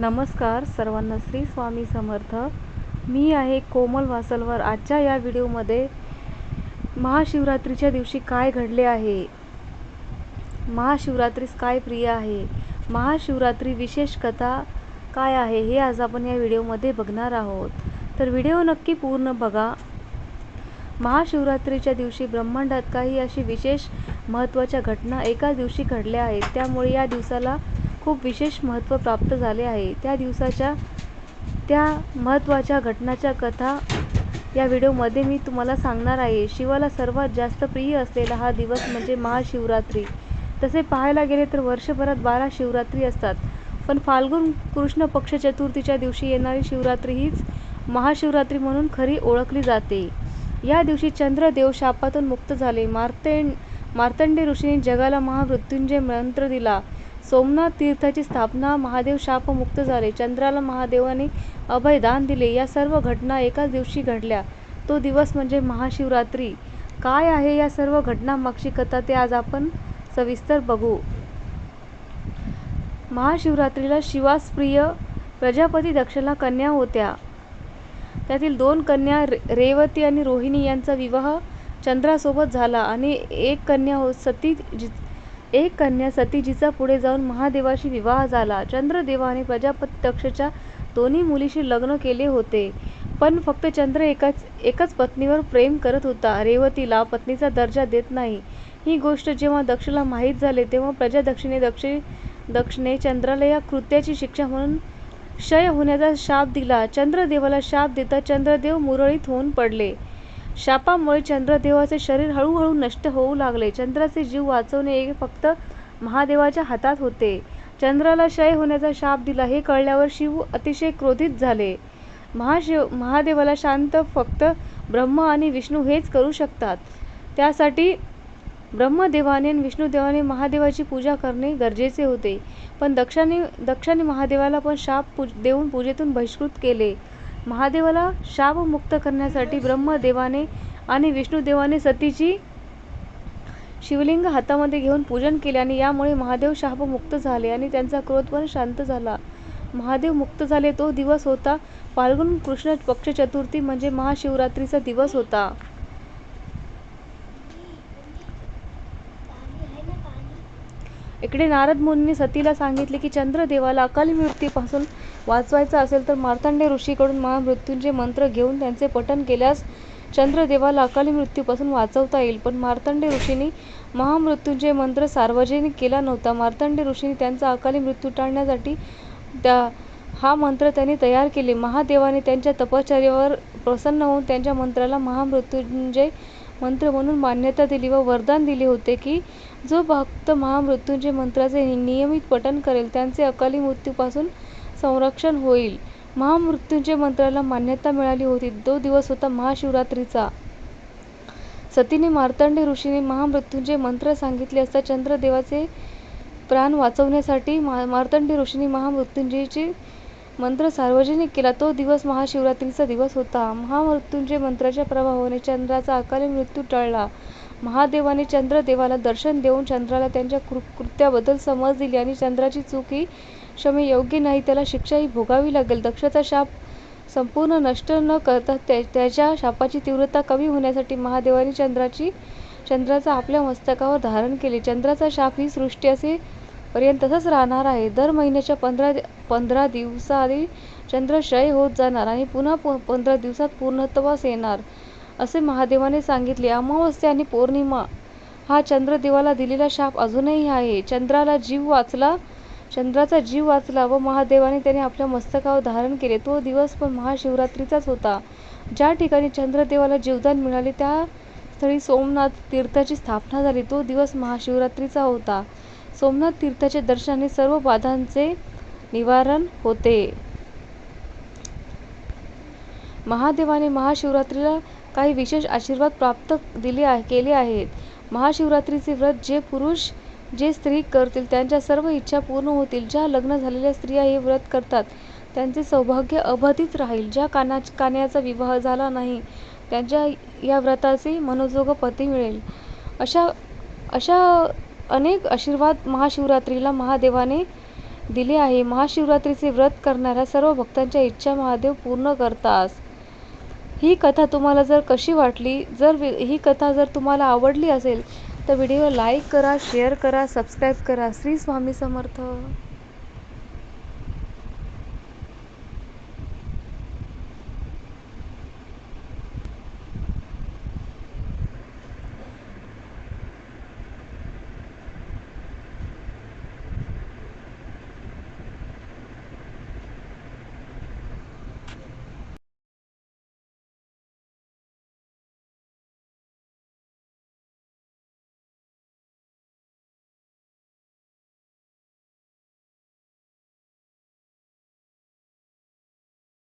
नमस्कार सर्वांना श्री स्वामी समर्थ. मी आहे कोमल वासलवर. आजच्या या व्हिडिओमध्ये महाशिवरात्रीच्या दिवशी काय घडले आहे? महाशिवरात्रीस काय प्रिय आहे? महाशिवरात्री विशेष कथा काय आहे हे आज आपण या व्हिडिओमध्ये बघणार आहोत. तर व्हिडिओ नक्की पूर्ण बघा. महाशिवरात्रीच्या दिवशी ब्रह्मांडात काही अशी विशेष महत्त्वाच्या घटना एकाच दिवशी घडल्या आहेत. त्यामुळे या दिवसाला खूप विशेष महत्त्व प्राप्त झाले आहे. त्या दिवसाच्या त्या महत्त्वाच्या घटनाच्या कथा या व्हिडिओमध्ये मी तुम्हाला सांगणार आहे. शिवाला सर्वात जास्त प्रिय असलेला हा दिवस म्हणजे महाशिवरात्री. तसे पाहायला गेले तर वर्षभरात बारा शिवरात्री असतात. पण फाल्गुन कृष्ण पक्ष चतुर्थीच्या दिवशी येणारी शिवरात्री हीच महाशिवरात्री म्हणून खरी ओळखली जाते. या दिवशी चंद्रदेव शापातून मुक्त झाले. मार्तेंड मार्तंडे ऋषीने जगाला महामृत्युंजय मंत्र दिला. सोमनाथ तीर्थाची स्थापना महादेव शापमुक्त झाले. चंद्राला महादेवाने अभयदान दिले. या सर्व घटना एकाच दिवशी घडल्या. तो दिवस म्हणजे महाशिवरात्री. काय आहे या सर्व घटनामागची कथा ते आज आपण सविस्तर बघू. महाशिवरात्रीला शिवास प्रिय प्रजापती दक्षला कन्या होत्या. त्यातील दोन कन्या रेवती आणि रोहिणी यांचा विवाह चंद्रासोबत झाला आणि एक कन्या हो सती एक कन्या सती जिचा पुढे जाऊन महादेवाशी विवाह झाला. चंद्रदेवाने प्रजापती दक्षच्या दोन्ही मुलीशी लग्न केले होते. पण फक्त चंद्र एकाच एकच पत्नीवर प्रेम करत होता. रेवतीला पत्नीचा दर्जा देत नाही. ही गोष्ट जेव्हा दक्षला माहीत झाले तेव्हा प्रजादक्षिणे दक्ष दक्षने चंद्राला या कृत्याची शिक्षा म्हणून क्षय होण्याचा शाप दिला. चंद्रदेवाला शाप देता चंद्रदेव मुरळीत होऊन पडले. शापामुळे चंद्रदेवाचे शरीर हळूहळू नष्ट होऊ लागले. चंद्राचे जीव वाचवणे हे फक्त महादेवाच्या हातात होते. चंद्राला क्षय होण्याचा शाप दिला हे कळल्यावर शिव अतिशय क्रोधित झाले. महाशिव महादेवाला शांत फक्त ब्रह्म आणि विष्णू हेच करू शकतात. त्यासाठी ब्रह्मदेवाने आणि विष्णुदेवाने महादेवाची पूजा करणे गरजेचे होते. पण दक्षाने दक्षाने महादेवाला पण शाप पूज देऊन पूजेतून बहिष्कृत केले. महादेवाला शापमुक्त करण्यासाठी ब्रह्मदेवाने आणि विष्णुदेवाने सतीची शिवलिंग हातामध्ये घेऊन पूजन केले आणि यामुळे महादेव शापमुक्त झाले आणि त्यांचा क्रोध पण शांत झाला. महादेव मुक्त झाले तो दिवस होता. फाल्गुन कृष्ण पक्ष चतुर्थी म्हणजे महाशिवरात्रीचा दिवस होता. इकडे नारद मुनींनी सतीला सांगितले की चंद्रदेवाला अकाली मृत्यूपासून वाचवायचं असेल तर मार्तंडे ऋषीकडून महामृत्यूंचे मंत्र घेऊन त्यांचे पठण केल्यास चंद्रदेवाला अकाली मृत्यूपासून वाचवता येईल. पण मार्तंडे ऋषींनी महामृत्यूंचे मंत्र सार्वजनिक केला नव्हता. मार्तंडे ऋषींनी त्यांचा अकाली मृत्यू टाळण्यासाठी त्या हा मंत्र त्यांनी तयार केले. महादेवाने त्यांच्या तपश्चर्यावर प्रसन्न होऊन त्यांच्या मंत्राला महामृत्युंजय मंत्र म्हणून मान्यता दिली व वरदान दिले होते की जो भक्त महामृत्युंजय मंत्राचे नियमित पठण करेल त्यांचे अकाली मृत्यूपासून संरक्षण होईल. महामृत्युंजय मंत्राला मान्यता मिळाली होती. तो दिवस होता महाशिवरात्रीचा. सतीने मार्तंडे ऋषीने महामृत्युंजय मंत्र सांगितले असता चंद्रदेवाचे प्राण वाचवण्यासाठी मार्तंडे ऋषींनी महामृत्युंजयचे मंत्र सार्वजनिक केला तो दिवस महाशिवरात्रीचा दिवस होता. महामृत्युंजय मंत्राच्या प्रभावाने चंद्राचा अकाली मृत्यू टळला. महादेवाने चंद्रदेवाला दर्शन देऊन चंद्राला त्यांच्या कृत्याबद्दल समज दिली आणि चंद्राची चूक ही क्षमे योग्य नाही त्याला शिक्षाही भोगावी लागेल. दक्षचा शाप संपूर्ण नष्ट न करता त्याच्या शापाची तीव्रता कमी होण्यासाठी महादेवाने चंद्राची चंद्राचा आपल्या मस्तकावर धारण केले. चंद्राचा शाप ही सृष्टी असे पर्यंत तसंच राहणार आहे. दर महिन्याच्या पंधरा पंधरा दिवसाआधी चंद्र क्षय होत जाणार आणि पुन्हा पंधरा दिवसात पूर्णत्वास येणार असे महादेवाने सांगितले. अमावस्या आणि पौर्णिमा हा चंद्रदेवाला दिलेला शाप अजूनही आहे. चंद्राला जीव वाचला चंद्राचा जीव वाचला व महादेवाने त्याने आपल्या मस्तकावर धारण केले. तो दिवस पण महाशिवरात्रीचाच होता. ज्या ठिकाणी चंद्रदेवाला जीवदान मिळाले त्या स्थळी सोमनाथ तीर्थाची स्थापना झाली. तो दिवस महाशिवरात्रीचा होता. सोमनाथ तीर्थाच्या दर्शनाने सर्व बाधांचे निवारण होते. महादेवाने महाशिवरात्रीला काही विशेष आशीर्वाद प्राप्त दिले केले आहेत. महाशिवरात्रीचे व्रत जे पुरुष जे स्त्री करतील त्यांच्या सर्व इच्छा पूर्ण होतील. ज्या लग्न झालेल्या स्त्रिया हे व्रत करतात त्यांचे सौभाग्य अबाधित राहील. ज्या काना कान्याचा विवाह झाला नाही त्यांच्या या व्रताचे मनोजोग पती मिळेल. अशा अशा अनेक आशीर्वाद महाशिवरात्रीला महादेवाने दिले आहे. महाशिवरात्रीचे व्रत करणाऱ्या सर्व भक्तांच्या इच्छा महादेव पूर्ण करतास. ही कथा तुम्हाला जर कशी वाटली जर ही कथा जर तुम्हाला आवडली असेल तर व्हिडिओ लाईक करा शेअर करा सबस्क्राईब करा. श्री स्वामी समर्थ.